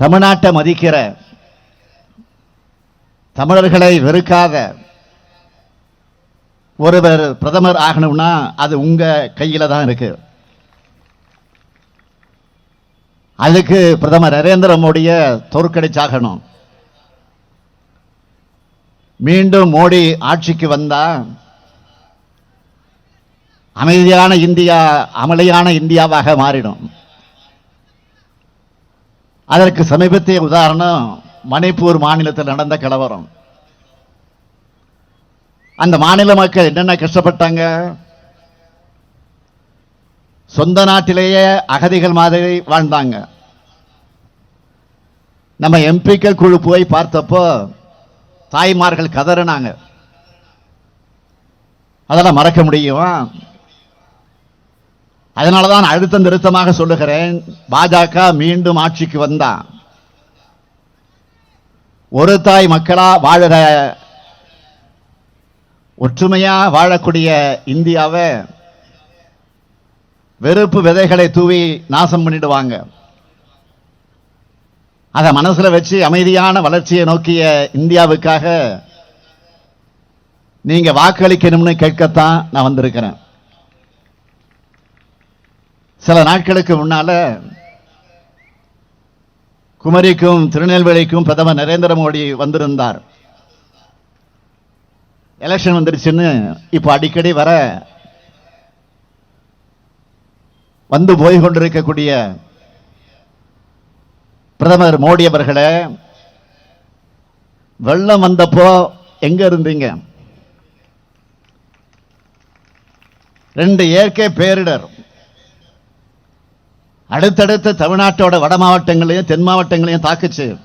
தமிழ்நாட்டை மதிக்கிற தமிழர்களை வெறுக்காத ஒருவர் பிரதமர் ஆகணும்னா அது உங்க கையில தான் இருக்கு. அதுக்கு பிரதமர் நரேந்திர மோடியை தோற்கடிச்சாகணும். மீண்டும் மோடி ஆட்சிக்கு வந்தா அமைதியான இந்தியா அமளியான இந்தியாவாக மாறிடும். அதற்கு சமீபத்திய உதாரணம் மணிப்பூர் மாநிலத்தில் நடந்த கலவரம். அந்த மாநில மக்கள் என்னென்ன கஷ்டப்பட்டாங்க? சொந்த நாட்டிலேயே அகதிகள் மாதிரி வாழ்ந்தாங்க. நம்ம எம்பிக்கள் குழு போய் பார்த்தப்போ தாய்மார்கள் கதறினாங்க. அதெல்லாம் மறக்க முடியுமா? அதனால தான் அழுத்தம் திருத்தமாக சொல்லுகிறேன். பாஜக மீண்டும் ஆட்சிக்கு வந்தா ஒரு தாய் மக்களா வாழற ஒற்றுமையா வாழக்கூடிய இந்தியாவை வெறுப்பு விதைகளை தூவி நாசம் பண்ணிடுவாங்க. அதை மனசுல வச்சு அமைதியான வளர்ச்சியை நோக்கிய இந்தியாவுக்காக நீங்க வாக்களிக்கணும்னு கேட்கத்தான் நான் வந்திருக்கிறேன். சில நாட்களுக்கு முன்னால குமரிக்கும் திருநெல்வேலிக்கும் பிரதமர் நரேந்திர மோடி வந்திருந்தார். எலெக்ஷன் வந்துருச்சுன்னு இப்போ அடிக்கடி வர வந்து போய் கொண்டிருக்கக்கூடிய பிரதமர் மோடி அவர்களே வெள்ளம் வந்தப்போ எங்க இருந்தீங்க? ரெண்டு இயற்கை பேரிடர். அடுத்தடுத்த தமிழ்நாட்டோட வட மாவட்டங்களையும் தென் மாவட்டங்களையும் தாக்குச்சு.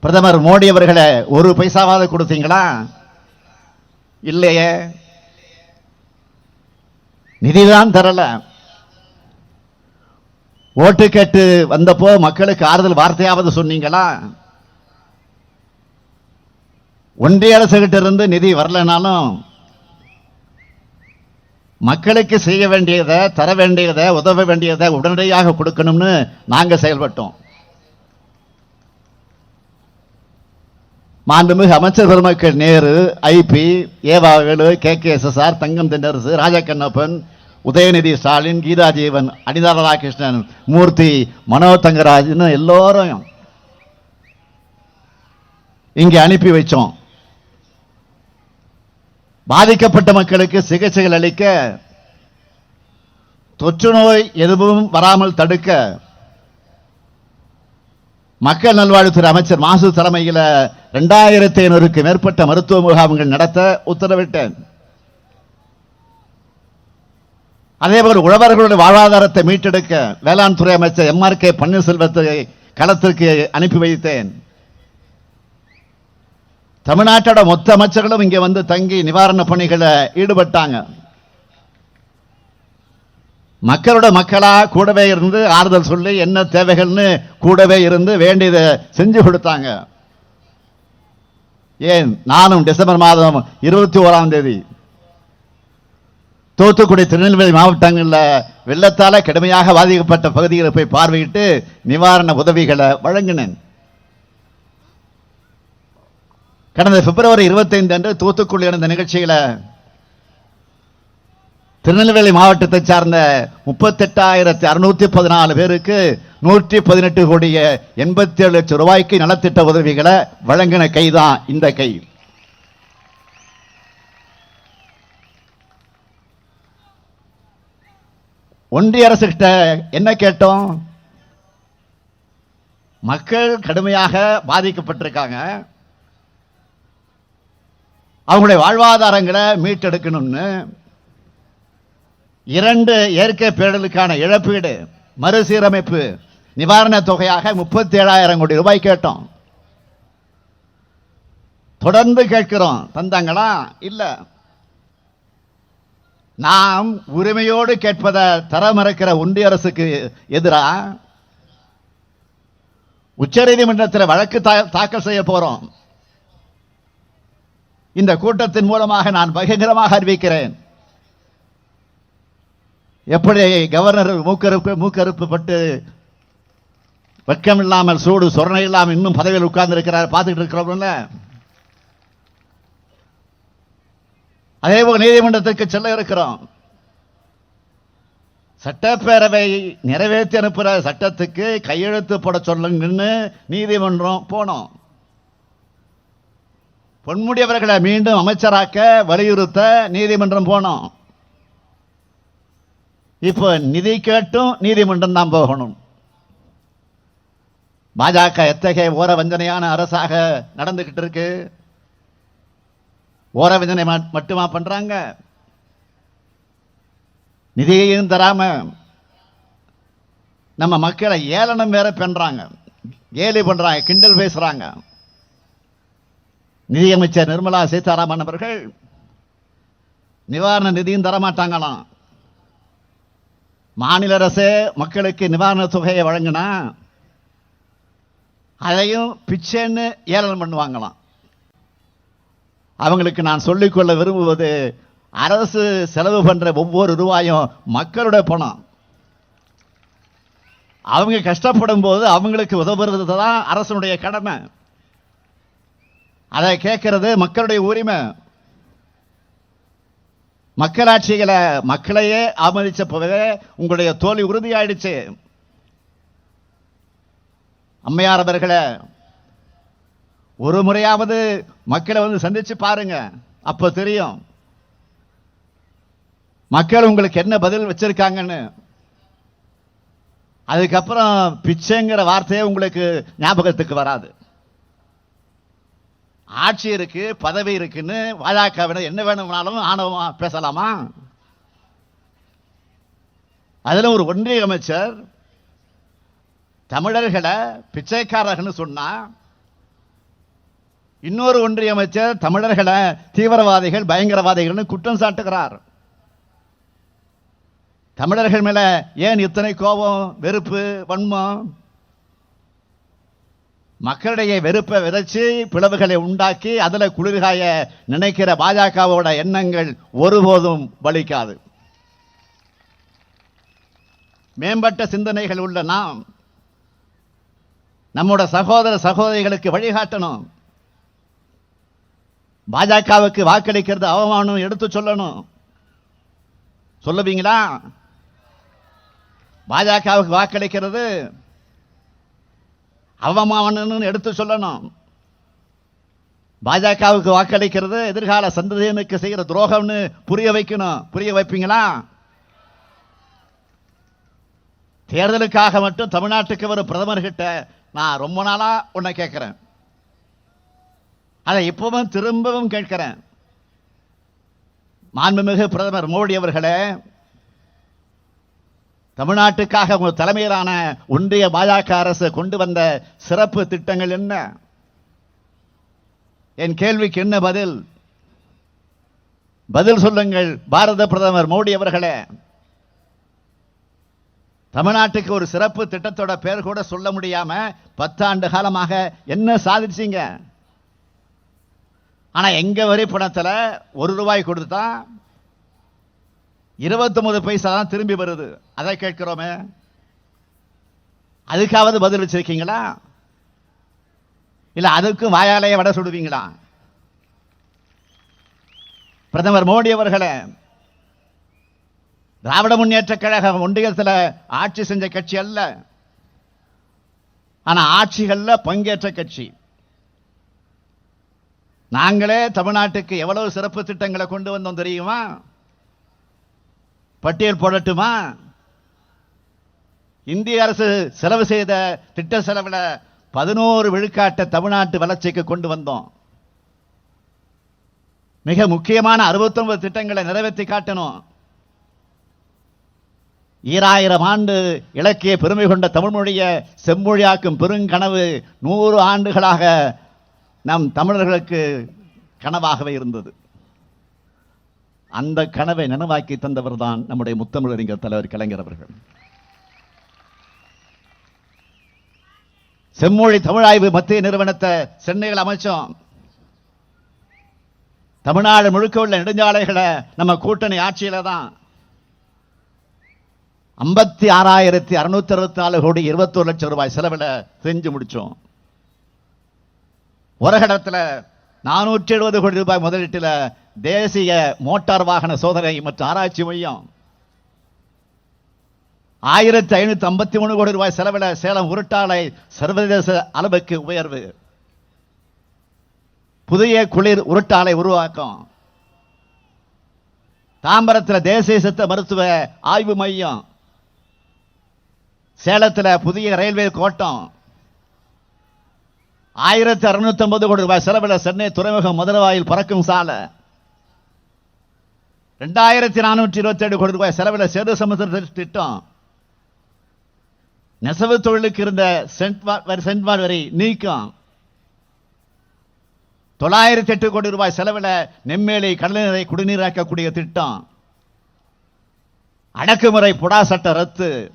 பிரதமர் மோடி அவர்களை ஒரு பைசாவாவது கொடுத்தீங்களா? இல்லையே. நிதிதான் தரல. ஓட்டு கேட்டு வந்தப்போ மக்களுக்கு ஆறுதல் வார்த்தையாவது சொன்னீங்களா? ஒன்றிய அரசுகிட்ட இருந்து நிதி வரலனாலும் மக்களுக்கு செய்ய வேண்டியதை தர வேண்டியதை உதவ வேண்டியதை உடனடியாக கொடுக்கணும்னு நாங்கள் செயல்பட்டோம். மாண்புமிகு அமைச்சர் பெருமக்கள் Nehru IP EV Velu K K S S R Thangam Thennarasu Rajakannappan Udhayanidhi Stalin Geetha Jeevan Anitha Radhakrishnan Moorthy Mano Thangarajan எல்லோரும் இங்கே அனுப்பி வச்சோம். பாதிக்கப்பட்ட மக்களுக்கு சிகிச்சைகள் அளிக்க தொற்று நோய் எதுவும் வராமல் தடுக்க மக்கள் நல்வாழ்வுத்துறை அமைச்சர் மாசு தலைமையில் இரண்டாயிரத்தி ஐநூறுக்கு மேற்பட்ட மருத்துவ முகாம்கள் நடத்த உத்தரவிட்டேன். அதேபோல் உழவர்களுடைய வாழ்வாதாரத்தை மீட்டெடுக்க வேளாண் துறை அமைச்சர் எம் ஆர் கே பன்னீர்செல்வத்தை களத்திற்கு அனுப்பி வைத்தேன். தமிழ்நாட்டோட மொத்த அமைச்சர்களும் இங்கே வந்து தங்கி நிவாரண பணிகளை ஈடுபட்டாங்க. மக்களோட மக்களா கூடவே இருந்து ஆறுதல் சொல்லி என்ன தேவைகள்னு கூடவே இருந்து வேண்டியதை செஞ்சு கொடுத்தாங்க. ஏன்? நானும் டிசம்பர் மாதம் இருபத்தி ஓராம் தேதி தூத்துக்குடி திருநெல்வேலி மாவட்டங்களில் வெள்ளத்தால் கடுமையாக பாதிக்கப்பட்ட பகுதிகளை போய் பார்வையிட்டு நிவாரண உதவிகளை வழங்கினேன். கடந்த பிப்ரவரி 25 அன்று தூத்துக்குடி நடந்த நிகழ்ச்சியில் திருநெல்வேலி மாவட்டத்தை சார்ந்த முப்பத்தெட்டாயிரத்தி அறுநூத்தி பதினாலு பேருக்கு நூற்றி பதினெட்டு கோடிய எண்பத்தி ஏழு லட்சம் ரூபாய்க்கு நலத்திட்ட உதவிகளை வழங்கின கைதான் இந்த கை. ஒன்றிய அரசு கிட்ட என்ன கேட்டோம்? மக்கள் கடுமையாக பாதிக்கப்பட்டிருக்காங்க. அவங்களுடைய வாழ்வாதாரங்களை மீட்டெடுக்கணும்னு இரண்டு இயற்கை பேரலுக்கான இழப்பீடு மறுசீரமைப்பு நிவாரணத் தொகையாக முப்பத்தி ஏழாயிரம் கோடி ரூபாய் கேட்டோம். தொடர்ந்து கேட்கிறோம். தந்தாங்களா? இல்ல. நாம் உரிமையோடு கேட்பதை தர மறுக்கிற ஒன்றிய அரசுக்கு எதிரா? உச்சநீதிமன்றத்தில் வழக்கு தா- தாக்கல் செய்ய போறோம். இந்த கூட்டத்தின் மூலமாக நான் பகிரங்கமாக அறிவிக்கிறேன். எப்படி கவர்னர் மூக்கறுப்பு மூக்கறுப்பு பட்டு வெட்கம் இல்லாமல் சூடு சொரணை இல்லாமல் இன்னும் பதவியில் உட்கார்ந்து இருக்கிறார் பார்த்துக்கிட்டு இருக்கிறோம்ல அதே போல் நீதிமன்றத்திற்கு செல்ல இருக்கிறோம். சட்டப்பேரவை நிறைவேற்றி அனுப்புகிற சட்டத்துக்கு கையெழுத்து போட சொல்லுங்கன்னு நீதிமன்றம் போனோம். பொன்முடி அவர்களை மீண்டும் அமைச்சராக்க வலியுறுத்த நீதிமன்றம் போனோம். இப்போ நிதி கேட்டும் நீதிமன்றம் தான் போகணும். பாஜக எத்தகைய ஓர வஞ்சனையான அரசாக நடந்துகிட்டு இருக்கு? ஓர வஞ்சனை மட்- மட்டுமா பண்றாங்க? நிதியையும் தராம நம்ம மக்களை ஏளனம் வேற பண்றாங்க. கேலி பண்றாங்க கிண்டல் பேசுறாங்க. நிதியமைச்சர் நிர்மலா சீதாராமன் அவர்கள் நிவாரண நிதியும் தரமாட்டாங்களாம். மாநில அரசு மக்களுக்கு நிவாரண தொகையை வழங்கினா அதையும் பிச்சைன்னு ஏளனம் பண்ணுவாங்களாம். அவங்களுக்கு நான் சொல்லிக்கொள்ள விரும்புவது அரசு செலவு பண்ணுற ஒவ்வொரு ரூபாயும் மக்களுடைய பணம். அவங்க கஷ்டப்படும் போது அவங்களுக்கு உதவுறது தான் அரசனுடைய கடமை. அதை கேட்கறது மக்களுடைய உரிமை. மக்களாட்சிகளை மக்களையே ஆமதிச்ச போதே உங்களுடைய தோல்வி உறுதியாயிடுச்சு. அம்மையார் அவர்களை ஒரு முறையாவது மக்களை வந்து சந்திச்சு பாருங்க. அப்ப தெரியும். மக்கள் உங்களுக்கு என்ன பதில் வச்சிருக்காங்கன்னு. அதுக்கப்புறம் பிச்சைங்கிற வார்த்தையே உங்களுக்கு ஞாபகத்துக்கு வராது. ஆட்சி இருக்கு பதவி இருக்குன்னு பாஜகவினர் என்ன வேணும்னாலும் ஆணவமா பேசலாமா? அதில் ஒரு ஒன்றிய அமைச்சர் தமிழர்களை பிச்சைக்காரர்கள்னு சொன்னா இன்னொரு ஒன்றிய அமைச்சர் தமிழர்களை தீவிரவாதிகள் பயங்கரவாதிகள்னு குற்றம் சாட்டுகிறார். தமிழர்கள் மேல ஏன் இத்தனை கோபம் வெறுப்பு வன்மம்? மக்களிடையே வெறுப்பை விதைச்சு பிளவுகளை உண்டாக்கி அதில் குளிர்காய நினைக்கிற பாஜகவோட எண்ணங்கள் ஒருபோதும் பலிக்காது மேம்பட்ட சிந்தனைகள் உள்ள நாம் நம்மோட சகோதர சகோதரிகளுக்கு வழிகாட்டணும். பாஜகவுக்கு வாக்களிக்கிறது அவமானம் எடுத்து சொல்லணும். சொல்லுவீங்களா? பாஜகவுக்கு வாக்களிக்கிறது அவமானன்னு எடுத்து சொல்லணும். பாஜகவுக்கு வாக்களிக்கிறது எதிர்கால சந்ததியனுக்கு செய்கிற துரோகம்னு புரிய வைக்கணும். புரிய வைப்பீங்களா? தேர்தலுக்காக மட்டும் தமிழ்நாட்டுக்கு வரும் பிரதமர்கிட்ட நான் ரொம்ப நாளா உன்னை கேட்கிறேன். அதை இப்பவும் திரும்பவும் கேட்கிறேன். மாண்புமிகு பிரதமர் மோடி அவர்களே தமிழ்நாட்டுக்காக உங்கள் தலைமையிலான ஒன்றிய பாஜக அரசு கொண்டு வந்த சிறப்பு திட்டங்கள் என்ன? என் கேள்விக்கு என்ன பதில்? பதில் சொல்லுங்கள் பாரத பிரதமர் மோடி அவர்களே. தமிழ்நாட்டுக்கு ஒரு சிறப்பு திட்டத்தோட பேர் கூட சொல்ல முடியாம பத்தாண்டு காலமாக என்ன சாதிச்சீங்க? ஆனா எங்க வரி பணத்தில் ஒரு ரூபாய் கொடுத்தா இருபத்தொன்பது பைசா தான் திரும்பி வருது. அதை கேட்கிறோமே. அதுக்காவது பதில் வச்சிருக்கீங்களா? இல்லை அதுக்கும் வாயாலேயே வட சுடுவீங்களா? பிரதமர் மோடி அவர்களே திராவிட முன்னேற்ற கழகம் ஒன்றியத்தில் ஆட்சி செஞ்ச கட்சி அல்ல. ஆனால் ஆட்சிகளில் பங்கேற்ற கட்சி. நாங்களே தமிழ்நாட்டுக்கு எவ்வளவு சிறப்பு திட்டங்களை கொண்டு வந்தோம் தெரியுமா? பட்டியல் போடட்டுமா? இந்திய அரசு செலவு செய்த திட்ட செலவில் பதினோரு விழுக்காட்டை தமிழ்நாட்டு வளர்ச்சிக்கு கொண்டு வந்தோம். மிக முக்கியமான 69 திட்டங்களை நிறைவேற்றி காட்டணும். ஈராயிரம் ஆண்டு இலக்கிய பெருமை கொண்ட தமிழ் மொழியை செம்மொழியாக்கும் பெருங்கனவு நூறு ஆண்டுகளாக நம் தமிழர்களுக்கு கனவாகவே இருந்தது. அந்த கனவை நனவாக்கி தந்தவர் தான் நம்முடைய முத்தமிழறிஞர் தலைவர் கலைஞர் அவர்கள். செம்மொழி தமிழாய்வு மத்திய நிறுவனத்தை சென்னையில் அமைச்சோம். தமிழ்நாடு முழுக்க உள்ள நெடுஞ்சாலைகளை நம்ம கூட்டணி ஆட்சியில தான். ஐம்பத்தி ஆறாயிரத்தி அறுநூத்தி அறுபத்தி நாலு கோடி இருபத்தோரு லட்சம் ரூபாய் செலவில் செஞ்சு முடிச்சோம். கடத்தில் நானூற்றி எழுபது கோடி ரூபாய் முதலீட்டில் தேசிய மோட்டார் வாகன சோதனை மற்றும் ஆராய்ச்சி மையம். ஆயிரத்தி ஐநூற்றி ஐம்பத்தி மூணு கோடி ரூபாய் செலவில் சேலம் உருட்டாலை சர்வதேச அளவுக்கு உயர்வு. புதிய குளிர் உருட்டாலை உருவாக்கம். தாம்பரத்தில் தேசிய சித்த மருத்துவ ஆய்வு மையம். சேலத்தில் புதிய ரயில்வே கோட்டம். ஆயிரத்தி அறுநூத்தி ஐம்பது கோடி ரூபாய் செலவில் சென்னை துறைமுகம் முதலவாயில் பறக்கும் சாலை. ரெண்டாயிரத்தி நானூற்றி இருபத்தி ஏழு கோடி ரூபாய் செலவில் சேது சமுத்திர திட்டம். நெசவு தொழிலுக்கு இருந்த சென்ட் வரி- நீக்கம். தொள்ளாயிரத்தி எட்டு கோடி ரூபாய் செலவில் நெம்மேலி கடல்நீரை குடிநீராக்கக்கூடிய திட்டம். அடக்குமுறை புடா சட்ட ரத்து.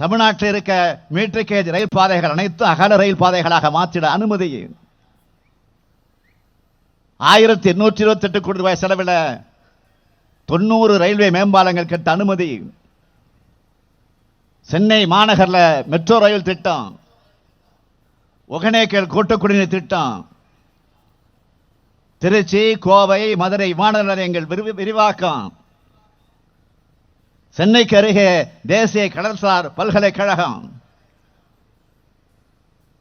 தமிழ்நாட்டில் இருக்க மீட்டர் கேஜ் ரயில் பாதைகள் அனைத்தும் அகல ரயில் பாதைகளாக மாற்றிட அனுமதி. ஆயிரத்தி எண்ணூற்றி இருபத்தி எட்டு கோடி ரூபாய் செலவில் தொண்ணூறு ரயில்வே மேம்பாலங்கள் கட்ட அனுமதி. சென்னை மாநகரில் மெட்ரோ ரயில் திட்டம். ஒகனேக்கல் கூட்டக்குடிநீர் திட்டம். திருச்சி கோவை மதுரை விமான நிலையங்கள் விரிவு- விரிவாக்கம். சென்னைக்கு அருகே தேசிய கடல்சார் பல்கலைக்கழகம்.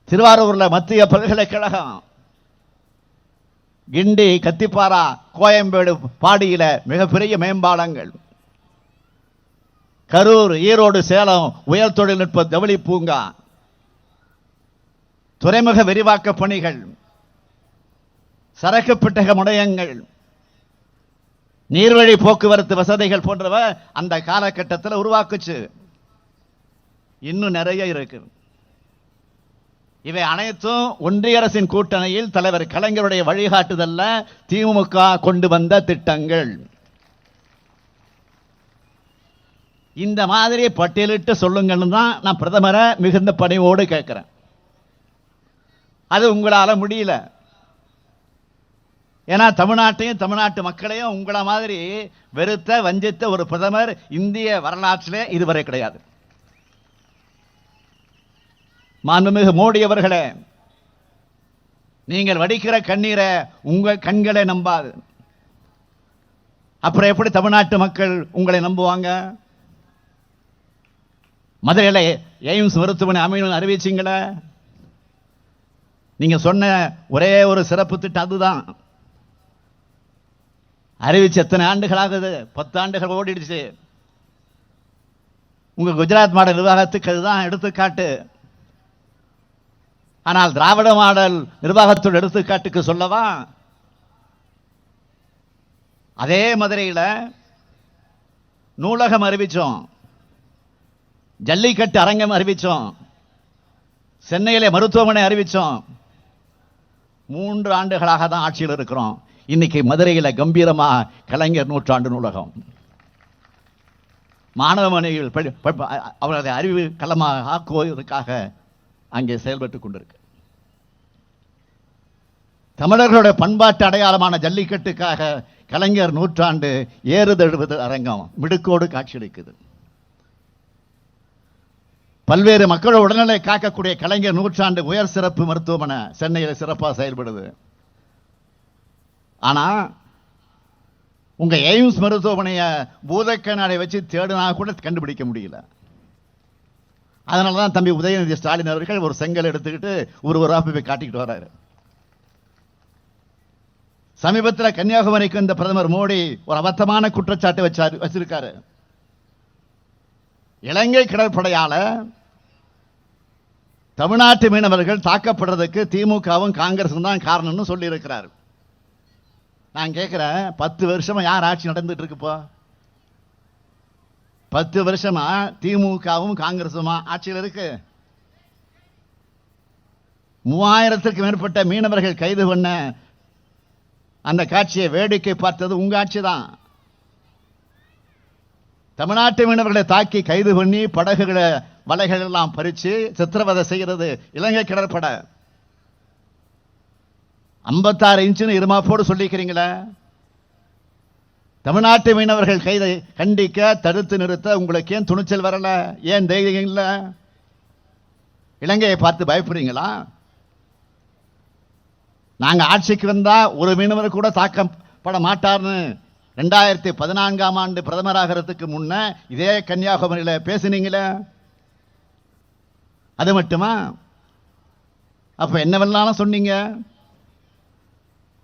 திருவாரூர்ல மத்திய பல்கலைக்கழகம். கிண்டி கத்திப்பாரா கோயம்பேடு பாடியில மிகப்பெரிய மேம்பாலங்கள். கரூர் ஈரோடு சேலம் உயர் தொழில்நுட்ப ஜவுளி பூங்கா. துறைமுக விரிவாக்க பணிகள். சரக்கு பெட்டக முனையங்கள். நீர்வழி போக்குவரத்து வசதிகள் போன்றவ அந்த காலகட்டத்தில் உருவாக்குச்சு. இன்னும் நிறைய இருக்கு. இவை அனைத்தும் ஒன்றிய அரசின் கூட்டணியில் தலைவர் கலைஞருடைய வழிகாட்டுதல்ல திமுக கொண்டு வந்த திட்டங்கள். இந்த மாதிரி பட்டியலிட்டு சொல்லுங்கன்னு தான் நான் பிரதமரை மிகுந்த பணிவோடு கேட்குறேன். அது உங்களால் முடியல. ஏன்னா தமிழ்நாட்டையும் தமிழ்நாட்டு மக்களையும் உங்களை மாதிரி வெறுத்த வஞ்சித்த ஒரு பிரதமர் இந்திய வரலாற்றிலே இதுவரை கிடையாது. மாண்புமிகு மோடி அவர்களே நீங்கள் வடிக்கிற கண்ணீரை உங்கள் கண்களை நம்பாது. அப்புறம் எப்படி தமிழ்நாட்டு மக்கள் உங்களை நம்புவாங்க? மதுரையில் எய்ம்ஸ் மருத்துவமனை அமையணும் அறிவிச்சிங்களே? நீங்கள் சொன்ன ஒரே ஒரு சிறப்பு திட்டம் அதுதான். அறிவிச்சு எத்தனை ஆண்டுகள் ஆகுது பத்து ஆண்டுகள் ஓடிடுச்சு. உங்கள் குஜராத் மாடல் நிர்வாகத்துக்கு அதுதான் எடுத்துக்காட்டு. ஆனால் திராவிட மாடல் நிர்வாகத்தோட எடுத்துக்காட்டுக்கு சொல்லவா? அதே மதுரையில் நூலகம் அறிவித்தோம் ஜல்லிக்கட்டு அரங்கம் அறிவித்தோம் சென்னையிலே மருத்துவமனை அறிவித்தோம் மூன்று ஆண்டுகளாக தான் ஆட்சியில் இருக்கிறோம். இன்னைக்கு மதுரையில் கம்பீரமாக கலைஞர் நூற்றாண்டு நூலகம். மாணவமனையில் படி- அவரது அறிவு களமாக ஆக்குவதற்காக அங்கே செயல்பட்டுக் கொண்டிருக்கு. தமிழர்களுடைய பண்பாட்டு அடையாளமான ஜல்லிக்கட்டுக்காக கலைஞர் நூற்றாண்டு ஏறுதழுவது அரங்கம் மிடுக்கோடு காட்சியளிக்குது. பல்வேறு மக்களோட உடல்நிலை காக்கக்கூடிய கலைஞர் நூற்றாண்டு உயர் சிறப்பு மருத்துவமனை சென்னையில் சிறப்பாக செயல்படுது. ஆனால் உங்கள் எய்ம்ஸ் மருத்துவமனையை பூதக்கண்ணாடை வச்சு தேடினா கூட கண்டுபிடிக்க முடியல. அதனால தான் தம்பி உதயநிதி ஸ்டாலின் அவர்கள் ஒரு செங்கல் எடுத்துக்கிட்டு ஒரு ஒரு போய் காட்டிக்கிட்டு வர்றாரு சமீபத்தில் கன்னியாகுமரிக்கு இந்த பிரதமர் மோடி ஒரு அபத்தமான குற்றச்சாட்டு வச்சாரு வச்சிருக்காரு. இலங்கை கடற்படையால் தமிழ்நாட்டு மீனவர்கள் தாக்கப்படுறதுக்கு திமுகவும் காங்கிரஸும் தான் காரணம்னு சொல்லியிருக்கிறார். நான் கேட்குறேன் பத்து வருஷமாக யார் ஆட்சி நடந்துட்டு இருக்குப்போ பத்து வருஷமாக திமுகவும் காங்கிரஸுமா ஆட்சியில் இருக்கு? மூவாயிரத்திற்கு மேற்பட்ட மீனவர்கள் கைது பண்ண அந்த காட்சியை வேடிக்கை பார்த்தது உங்க ஆட்சி தான். தமிழ்நாட்டு மீனவர்களை தாக்கி கைது பண்ணி படகுகளை வலைகள் எல்லாம் பறித்து சித்திரவதை செய்கிறது இலங்கை கடற்படை. ஐம்பத்தாறு இன்ச்சுன்னு இருமாப்போடு சொல்லிக்கிறீங்களே? தமிழ்நாட்டு மீனவர்கள் கைதை கண்டிக்க தடுத்து நிறுத்த உங்களுக்கு ஏன் துணிச்சல் வரல? ஏன் தைரியம் இல்லை? இலங்கையை பார்த்து பயப்படுறீங்களா? நாங்கள் ஆட்சிக்கு வந்தால் ஒரு மீனவர் கூட தாக்கப்பட மாட்டார்னு ரெண்டாயிரத்தி பதினான்காம் ஆண்டு பிரதமராகிறதுக்கு முன்ன இதே கன்னியாகுமரியில் பேசுனீங்களே? அது மட்டுமா? அப்ப என்னவெல்லாம் சொன்னீங்க?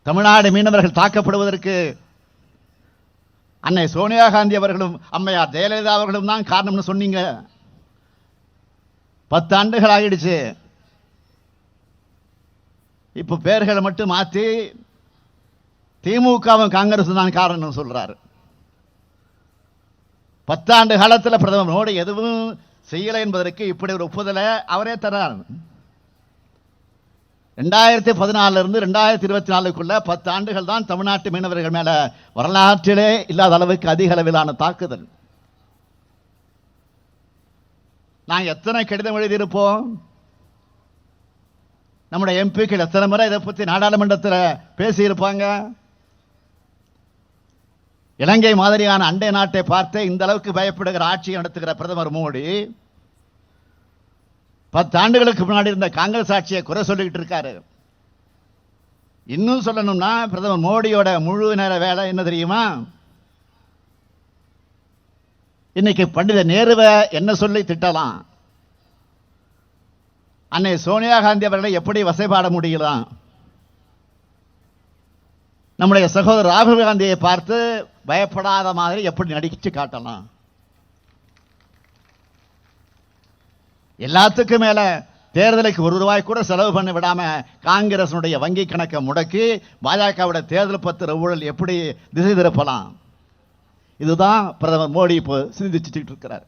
தமிழ்நாடு மீனவர்கள் தாக்கப்படுவதற்கு அன்னை சோனியா காந்தி அவர்களும் அம்மையார் ஜெயலலிதா அவர்களும் தான் காரணம்னு சொன்னீங்க. பத்து ஆண்டுகள் ஆகிடுச்சு இப்போ பேர்களை மட்டும் மாத்தி திமுகவும் காங்கிரஸ் தான் காரணம் சொல்றாரு. பத்தாண்டு காலத்துல பிரதமர் மோடி எதுவும் செய்யலை என்பதற்கு இப்படி ஒரு ஒப்புதலை அவரே தர்றார். ரெண்டாயிரத்தி பதினாலுல இருந்து ரெண்டாயிரத்தி இருபத்தி நாலுக்குள்ள பத்து ஆண்டுகள் தான் தமிழ்நாட்டு மீனவர்கள் மேல வரலாற்றிலே இல்லாத அளவுக்கு அதிக அளவிலான தாக்குதல். நான் எத்தனை கடிதம் எழுதியிருப்போம்? நம்முடைய எம்பிக்கள் எத்தனை முறை இதை பற்றி நாடாளுமன்றத்தில் பேசியிருப்பாங்க? இலங்கை மாதிரியான அண்டை நாட்டை பார்த்து இந்த அளவுக்கு பயப்படுகிற ஆட்சியை நடத்துகிற பிரதமர் மோடி பத்தாண்டுகளுக்கு முன்னாடி இருந்த காங்கிரஸ் ஆட்சியை குறை சொல்லிக்கிட்டு இருக்காரு. இன்னும் சொல்லணும்னா பிரதமர் மோடியோட முழு நேர வேலை என்ன தெரியுமா? இன்னைக்கு பண்டித நேருவை என்ன சொல்லி திட்டலாம்? அன்னை சோனியா காந்தி அவர்களை எப்படி வசைபாட முடியலாம்? நம்முடைய சகோதரர் ராகுல் காந்தியை பார்த்து பயப்படாத மாதிரி எப்படி நடிச்சு காட்டலாம்? எல்லாத்துக்கும் மேல தேர்தலுக்கு ஒரு ரூபாய் கூட செலவு பண்ண விடாம காங்கிரசனுடைய வங்கி கணக்கை முடக்கி பாஜகவோட தேர்தல் பத்திர ஊழல் எப்படி திசை திருப்பலாம்? இதுதான் பிரதமர் மோடி இப்போ சிந்திச்சுட்டு இருக்கிறார்.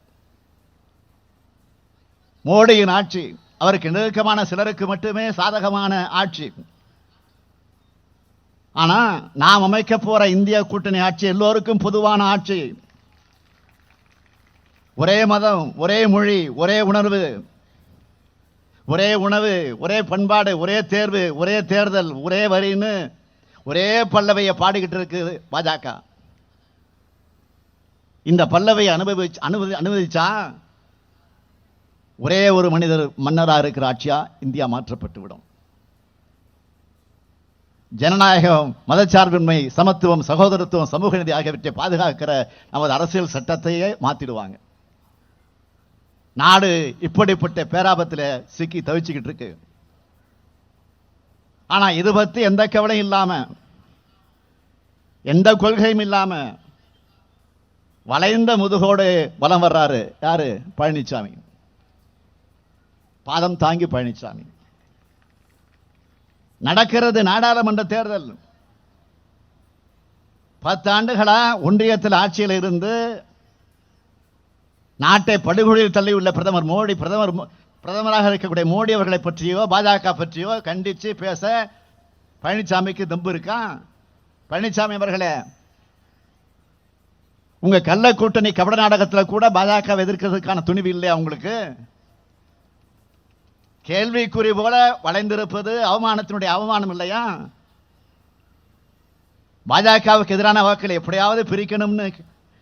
மோடியின் ஆட்சி அவருக்கு நெருக்கமான சிலருக்கு மட்டுமே சாதகமான ஆட்சி. ஆனால் நாம் அமைக்க போற இந்திய கூட்டணி ஆட்சி எல்லோருக்கும் பொதுவான ஆட்சி. ஒரே மதம் ஒரே மொழி ஒரே உணர்வு. ஒரே உணவு ஒரே பண்பாடு ஒரே தேர்வு ஒரே தேர்தல் ஒரே வரின்னு ஒரே பல்லவையை பாடிக்கிட்டு இருக்குது பாஜக. இந்த பல்லவையை அனுபவி அனுமதி அனுமதிச்சா ஒரே ஒரு மனிதர் மன்னராக இருக்கிற ஆட்சியா இந்தியா மாற்றப்பட்டு விடும். ஜனநாயகம் மதச்சார்பின்மை சமத்துவம் சகோதரத்துவம் சமூக நீதி ஆகியவற்றை பாதுகாக்கிற நமது அரசியல் சட்டத்தையே மாற்றிடுவாங்க நாடு இப்படிப்பட்ட பேராபத்தில் சிக்கி தவிச்சுக்கிட்டு இருக்கு. ஆனா இது பத்தி எந்த கவலையும் இல்லாம எந்த கொள்கையும் இல்லாம வளைந்த முதுகோடு வலம் வர்றாரு. யாரு? பழனிசாமி பாதம் தாங்கி பழனிசாமி நடக்கிறது நாடாளுமன்ற தேர்தல். பத்து ஆண்டுகளா ஒன்றியத்தில் ஆட்சியில் இருந்து நாட்டை படுகொழியில் தள்ளியுள்ள பிரதமர் மோடி பிரதமர் பிரதமராக இருக்கக்கூடிய மோடி அவர்களை பற்றியோ பாஜக பற்றியோ கண்டித்து பேச பழனிசாமிக்கு தம்பு இருக்கான் பழனிசாமி அவர்களே உங்கள் கள்ள கூட்டணி கபட நாடகத்தில் கூட பாஜக எதிர்க்கிறதுக்கான துணிவு இல்லையா உங்களுக்கு? கேள்விக்குறி போல வளைந்திருப்பது அவமானத்தினுடைய அவமானம் இல்லையா? பாஜகவுக்கு எதிரான வாக்களை எப்படியாவது பிரிக்கணும்னு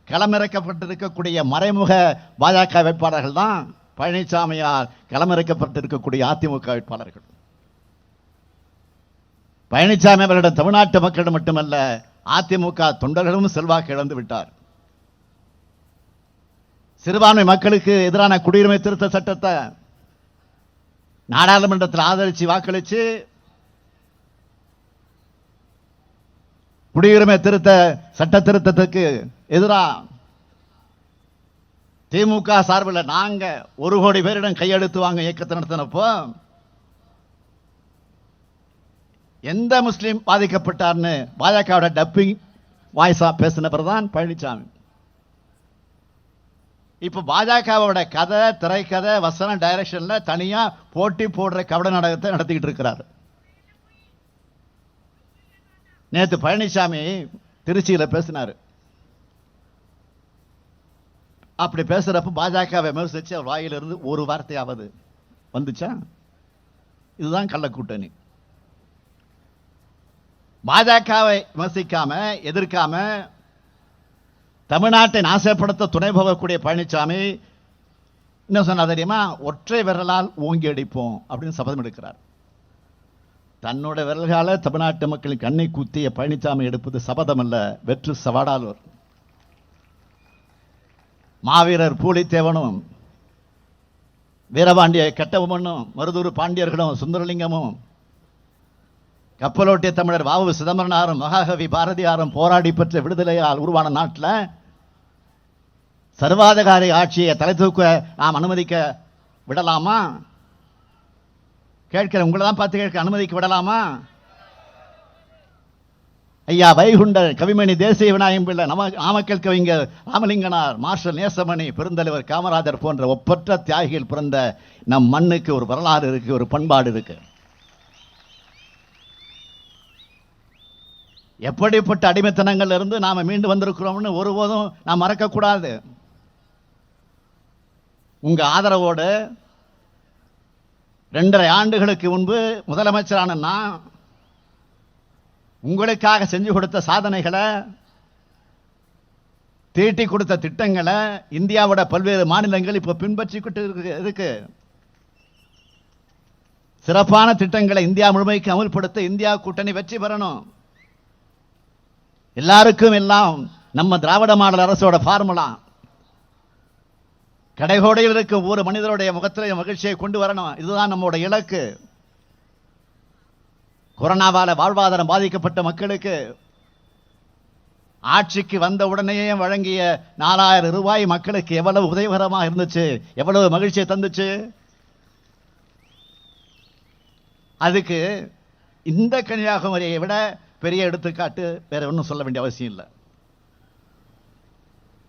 களமிறக்கப்பட்டிருக்கக்கூடிய மறைமுக பாஜக வேட்பாளர்கள் தான் பழனிசாமியால் களமிறக்கப்பட்டிருக்கக்கூடிய அதிமுக வேட்பாளர்கள். பழனிசாமி அவர்களிடம் தமிழ்நாட்டு மக்களிடம் மட்டுமல்ல அதிமுக தொண்டர்களும் செல்வாக்கு இழந்து விட்டார். சிறுபான்மை மக்களுக்கு எதிரான குடியுரிமை திருத்த சட்டத்தை நாடாளுமன்றத்தில் ஆதரிச்சு வாக்களித்து குடியுரிமை திருத்த சட்ட திருத்தத்துக்கு எதிரா? திமுக சார்பில் நாங்கள் ஒரு கோடி பேரிடம் கையெழுத்து வாங்க இயக்கத்தை நடத்தினப்போ எந்த முஸ்லீம் பாதிக்கப்பட்டார்னு பாஜகவோட டப்பிங் வாய்ஸா பேசின தான் பழனிசாமி இப்போ பாஜகவோட கதை திரைக்கதை வசன டைரக்ஷனில் தனியாக போட்டி போடுற கபட நாடகத்தை நடத்திக்கிட்டு இருக்கிறார். நேற்று பழனிசாமி திருச்சியில் பேசினார். அப்படி பேசுறப்ப பாஜகவை விமர்சித்து அவர் வாயிலிருந்து ஒரு வார்த்தையாவது வந்துச்சா? இதுதான் கள்ளக்கூட்டணி பாஜகவை விமர்சிக்காம எதிர்க்காம தமிழ்நாட்டை நாசப்படுத்த துணை போகக்கூடிய பழனிசாமி என்ன சொன்னா தெரியுமா? ஒற்றை விரலால் ஓங்கி அடிப்போம் அப்படின்னு சபதம் எடுக்கிறார். தன்னோட விரல்கால தமிழ்நாட்டு மக்களின் கண்ணை குத்திய பழனிசாமி எடுப்பது சபதம் அல்ல வெற்று சவாடாலூர் மாவீரர் பூலித்தேவனும் வீரபாண்டிய கெட்டவமனும் மருதூர் பாண்டியர்களும் சுந்தரலிங்கமும் கப்பலோட்டிய தமிழர் வாவு சிதம்பரனாரும் மகாகவி பாரதியாரும் போராடி பெற்ற விடுதலையால் உருவான நாட்டில் சர்வாதிகாரி ஆட்சியை தலை தூக்க நாம் அனுமதிக்க விடலாமா? கேட்கிற உங்களை தான் பார்த்து கேட்க அனுமதிக்க விடலாமா? ஐயா வைகுண்டர் கவிமணி தேசிய விநாயகம் பிள்ளை நம நாமக்கல் கவிஞர் ராமலிங்கனார் மார்ஷல் நேசமணி பெருந்தலைவர் காமராஜர் போன்ற ஒப்பற்ற தியாகிகள் பிறந்த நம் மண்ணுக்கு ஒரு வரலாறு இருக்கு ஒரு பண்பாடு இருக்கு. எப்படிப்பட்ட அடிமைத்தனங்கள் இருந்து நாம மீண்டு வந்திருக்கிறோம்னு ஒருபோதும் நாம் மறக்கக்கூடாது. உங்க ஆதரவோடு ரெண்டரை ஆண்டுகளுக்கு முன்பு முதலமைச்சரான நான் உங்களுக்காக செஞ்சு கொடுத்த சாதனைகளை தீட்டி கொடுத்த திட்டங்களை இந்தியாவோட பல்வேறு மாநிலங்கள் இப்போ பின்பற்றிக்கிட்டு இருக்கு இருக்கு. சிறப்பான திட்டங்களை இந்தியா முழுமைக்கு அமல்படுத்த இந்தியா கூட்டணி வெற்றி பெறணும். எல்லாருக்கும் எல்லாம் நம்ம திராவிட மாடல் அரசோட ஃபார்முலா கடைகோடையில் இருக்கும் ஒவ்வொரு மனிதருடைய முகத்திலே மகிழ்ச்சியை கொண்டு வரணும். இதுதான் நம்மோட இலக்கு. கொரோனாவால் வாழ்வாதாரம் பாதிக்கப்பட்ட மக்களுக்கு ஆட்சிக்கு வந்த உடனேயே வழங்கிய நாலாயிரம் ரூபாய் மக்களுக்கு எவ்வளவு உதவிகரமாக இருந்துச்சு? எவ்வளவு மகிழ்ச்சியை தந்துச்சு? அதுக்கு இந்த கன்னியாகுமரியை விட பெரிய எடுத்துக்காட்டு வேற ஒன்றும் சொல்ல வேண்டிய அவசியம் இல்லை.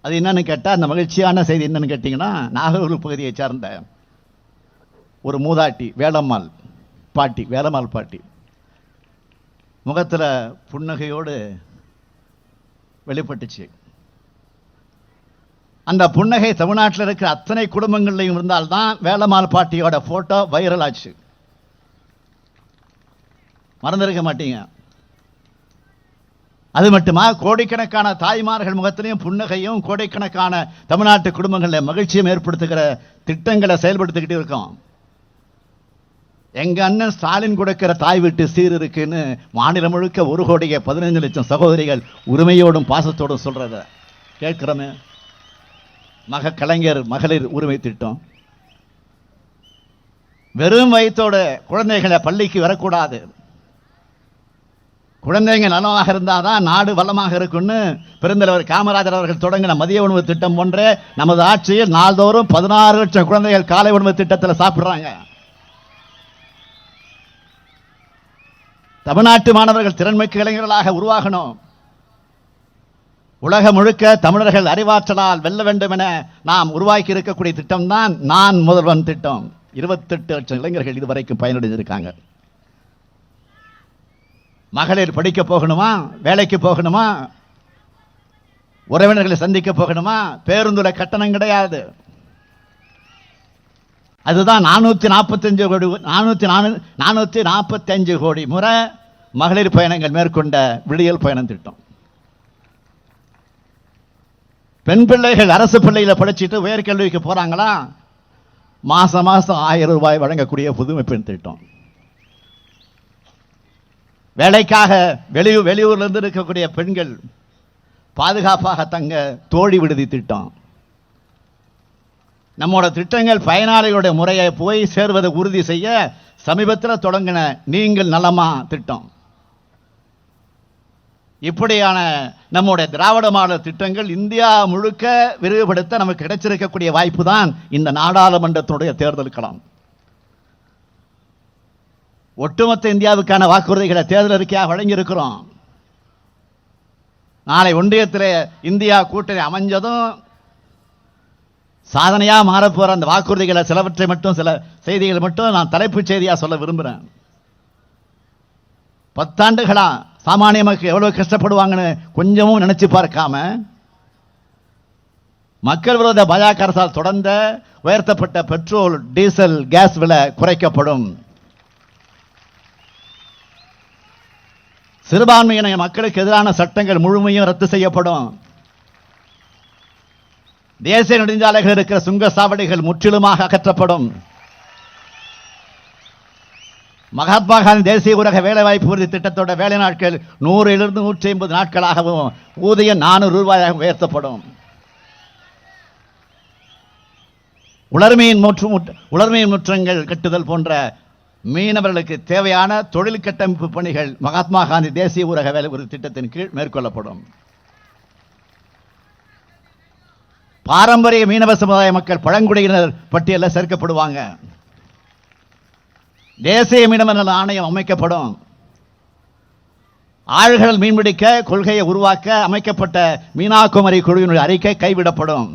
அது என்னன்னு கேட்டால் அந்த மகிழ்ச்சியான செய்தி என்னன்னு கேட்டிங்கன்னா நாகூர் பகுதியை சார்ந்த ஒரு மூதாட்டி வேலம்மாள் பாட்டி வேலம்மாள் பாட்டி. முகத்தில் புன்னகையோடு வெளிப்பட்டுச்சு. அந்த புன்னகை தமிழ்நாட்டில் இருக்கிற அத்தனை குடும்பங்கள்லையும் இருந்தால்தான் வேலம்மாள் பாட்டியோட ஃபோட்டோ வைரல் ஆச்சு. மறந்துருக்க மாட்டீங்க. அது மட்டுமா? கோடிக்கணக்கான தாய்மார்கள் முகத்திலையும் புன்னகையும் கோடிக்கணக்கான தமிழ்நாட்டு குடும்பங்களில் மகிழ்ச்சியும் ஏற்படுத்துகிற திட்டங்களை செயல்படுத்திக்கிட்டு இருக்கோம். எங்க அண்ணன் ஸ்டாலின் கொடுக்கிற தாய் வீட்டு சீர் இருக்குன்னு மாநிலம் முழுக்க ஒரு கோடியே பதினஞ்சு லட்சம் சகோதரிகள் உரிமையோடும் பாசத்தோடும் சொல்றத கேட்கிறோமே. மக கலைஞர் மகளிர் உரிமை திட்டம். வெறும் வயிற்றோட குழந்தைகளை பள்ளிக்கு வரக்கூடாது. குழந்தைங்க நலமாக இருந்தாதான் நாடு வளமாக இருக்கும்னு பெருந்தலைவர் காமராஜர் அவர்கள் தொடங்கின மதிய உணவு திட்டம் போன்றே நமது ஆட்சியில் நாள்தோறும் பதினாறு லட்சம் குழந்தைகள் காலை உணவு திட்டத்தில் சாப்பிட்றாங்க. தமிழ்நாட்டு மாணவர்கள் திறன்மிக்க இளைஞர்களாக உருவாகணும். உலகம் முழுக்க தமிழர்கள் அறிவாற்றலால் வெல்ல வேண்டும் என நாம் உருவாக்கி இருக்கக்கூடிய திட்டம் தான் நான் முதல்வன் திட்டம். இருபத்தெட்டு லட்சம் இளைஞர்கள் இதுவரைக்கும் பயனடைஞ்சிருக்காங்க மகளிர் படிக்க போகணுமா? வேலைக்கு போகணுமா? உறவினர்களை சந்திக்க போகணுமா? பேருந்துல கட்டணம் கிடையாது. அதுதான் நானூற்றி நாற்பத்தஞ்சு கோடி நானூற்றி நானு நானூற்றி நாற்பத்தஞ்சு கோடி முறை மகளிர் பயணங்கள் மேற்கொண்ட விடியல் பயணம் திட்டம். பெண் பிள்ளைகள் அரசு பள்ளியில படிச்சுட்டு உயர்கல்விக்கு போகிறாங்களா மாதம் மாதம் ஆயிரம் ரூபாய் வழங்கக்கூடிய புதுமை பெண் திட்டம். வேலைக்காக வெளியூர் வெளியூர்லேருந்து இருக்கக்கூடிய பெண்கள் பாதுகாப்பாக தங்க தோழி விடுதி திட்டம். நம்மோட திட்டங்கள் பயனாளிகளுடைய முறையை போய் சேர்வதை உறுதி செய்ய சமீபத்தில் தொடங்கின நீங்கள் நலமா திட்டம். இப்படியான நம்முடைய திராவிட மாடல் திட்டங்கள் இந்தியா முழுக்க விரிவுபடுத்த நமக்கு கிடைச்சிருக்கக்கூடிய வாய்ப்பு தான் இந்த நாடாளுமன்றத்தினுடைய தேர்தலுக்கலாம் ஒட்டுமொத்த இந்தியாவுக்கான வாக்குறுதிகளை தேர்தல் அறிக்கையாக வழங்கியிருக்கிறோம். நாளை ஒன்றியத்தில் இந்தியா கூட்டணி அமைஞ்சதும் சாதனையாக மாறப்போகிற அந்த வாக்குறுதிகளை சிலவற்றை மட்டும் சில செய்திகளை மட்டும் நான் தலைப்புச் செய்தியாக சொல்ல விரும்புகிறேன் பத்தாண்டுகளா சாமானிய மக்கள் எவ்வளோ கஷ்டப்படுவாங்கன்னு கொஞ்சமும் நினச்சி பார்க்காம மக்கள் விரோத பாஜக அரசால் தொடர்ந்த உயர்த்தப்பட்ட பெட்ரோல் டீசல் கேஸ் விலை குறைக்கப்படும். சிறுபான்மையின மக்களுக்கு எதிரான சட்டங்கள் முழுமையும் ரத்து செய்யப்படும். தேசிய நெடுஞ்சாலைகள் இருக்கிற சுங்க சாவடிகள் முற்றிலுமாக அகற்றப்படும். மகாத்மா காந்தி தேசிய ஊரக வேலைவாய்ப்பு உறுதி திட்டத்தோட வேலை நாட்கள் நூறிலிருந்து நூற்றி ஐம்பது நாட்களாகவும் ஊதியம் நானூறு ரூபாயாக உயர்த்தப்படும். உலர்மையின் முற்று உலர்மையின் முற்றங்கள் கட்டுதல் போன்ற மீனவர்களுக்கு தேவையான தொழில் கட்டமைப்பு பணிகள் மகாத்மா காந்தி தேசிய ஊரக வேலை உறுதி திட்டத்தின் கீழ் மேற்கொள்ளப்படும். பாரம்பரிய மீனவ சமுதாய மக்கள் பழங்குடியினர் பட்டியலில் சேர்க்கப்படுவாங்க. தேசிய மீனவ நல ஆணையம் அமைக்கப்படும். ஆழ்கடல் மீன்பிடிக்க கொள்கையை உருவாக்க அமைக்கப்பட்ட மீனாகுமரி குழுவினுடைய அறிக்கை கைவிடப்படும்.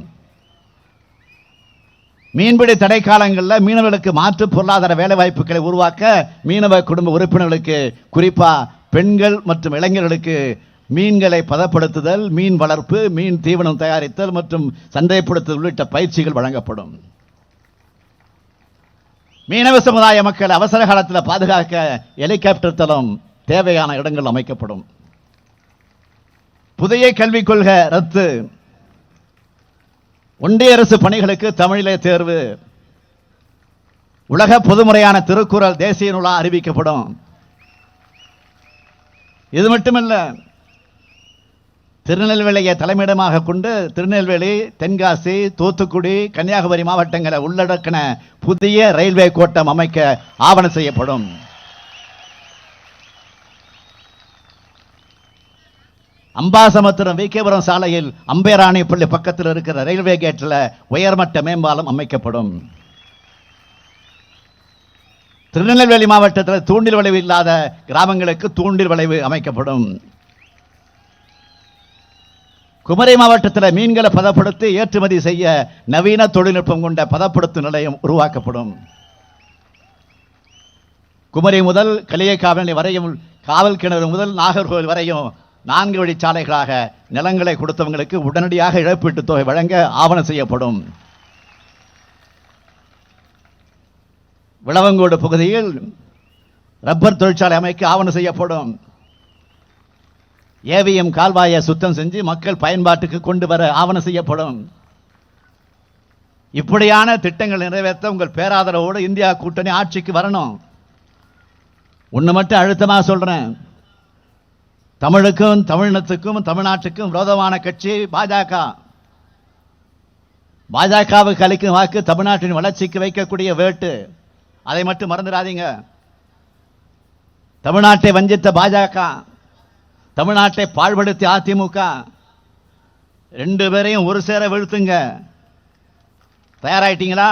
மீன்பிடி தடை காலங்களில் மீனவர்களுக்கு மாற்று பொருளாதார வேலைவாய்ப்புகளை உருவாக்க மீனவ குடும்ப உறுப்பினர்களுக்கு குறிப்பா பெண்கள் மற்றும் இளைஞர்களுக்கு மீன்களை பதப்படுத்துதல் மீன் வளர்ப்பு மீன் தீவனம் தயாரித்தல் மற்றும் சந்தைப்படுத்துதல் உள்ளிட்ட பயிற்சிகள் வழங்கப்படும். மீனவ சமுதாய மக்கள் அவசர காலத்தில் பாதுகாக்க ஹெலிகாப்டர் தளம் தேவையான இடங்கள் அமைக்கப்படும். புதிய கல்விக் கொள்கை ரத்து. ஒன்றிய அரசு பணிகளுக்கு தமிழிலே தேர்வு. உலக பொதுமுறையான திருக்குறள் தேசிய நூலா அறிவிக்கப்படும். இது மட்டுமல்ல திருநெல்வேலியை தலைமையிடமாக கொண்டு திருநெல்வேலி தென்காசி தூத்துக்குடி கன்னியாகுமரி மாவட்டங்களை உள்ளடக்கின புதிய ரயில்வே கோட்டம் அமைக்க ஆவணம் செய்யப்படும். அம்பாசமுத்திரம் விகேபுரம் சாலையில் அம்பேராணி பள்ளி பக்கத்தில் இருக்கிற ரயில்வே கேட்டில் உயர்மட்ட மேம்பாலம் அமைக்கப்படும். திருநெல்வேலி மாவட்டத்தில் தூண்டில் வளைவு இல்லாத கிராமங்களுக்கு தூண்டில் வளைவு அமைக்கப்படும். குமரி மாவட்டத்தில் மீன்களை பதப்படுத்தி ஏற்றுமதி செய்ய நவீன தொழில்நுட்பம் கொண்ட பதப்படுத்தும் நிலையம் உருவாக்கப்படும். குமரி முதல் களியக்காவலி வரையும் காவல் கிணறு முதல் நாகர்கோவில் வரையும் நான்கு வழிச்சாலைகளாக நிலங்களை கொடுத்தவங்களுக்கு உடனடியாக இழப்பீட்டுத் தொகை வழங்க ஆவணம் செய்யப்படும். விளவங்கோடு பகுதியில் ரப்பர் தொழிற்சாலை அமைக்க ஆவணம் செய்யப்படும். ஏவிஎம் கால்வாயை சுத்தம் செஞ்சு மக்கள் பயன்பாட்டுக்கு கொண்டு வர ஆவணம் செய்யப்படும். இப்படியான திட்டங்கள் நிறைவேற்ற உங்கள் பேராதரவோடு இந்தியா கூட்டணி ஆட்சிக்கு வரணும். ஒன்று மட்டும் அழுத்தமாக சொல்கிறேன் தமிழுக்கும் தமிழினத்துக்கும் தமிழ்நாட்டுக்கும் விரோதமான கட்சி பாஜக. பாஜகவுக்கு அளிக்கும் வாக்கு தமிழ்நாட்டின் வளர்ச்சிக்கு வைக்கக்கூடிய வேட்டு. அதை மட்டும் மறந்துடாதீங்க. தமிழ்நாட்டை வஞ்சித்த பாஜக. தமிழ்நாட்டை பாழ்படுத்தி அதிமுக. ரெண்டு பேரையும் ஒரு சேர வீழ்த்துங்க தயாராயிட்டீங்களா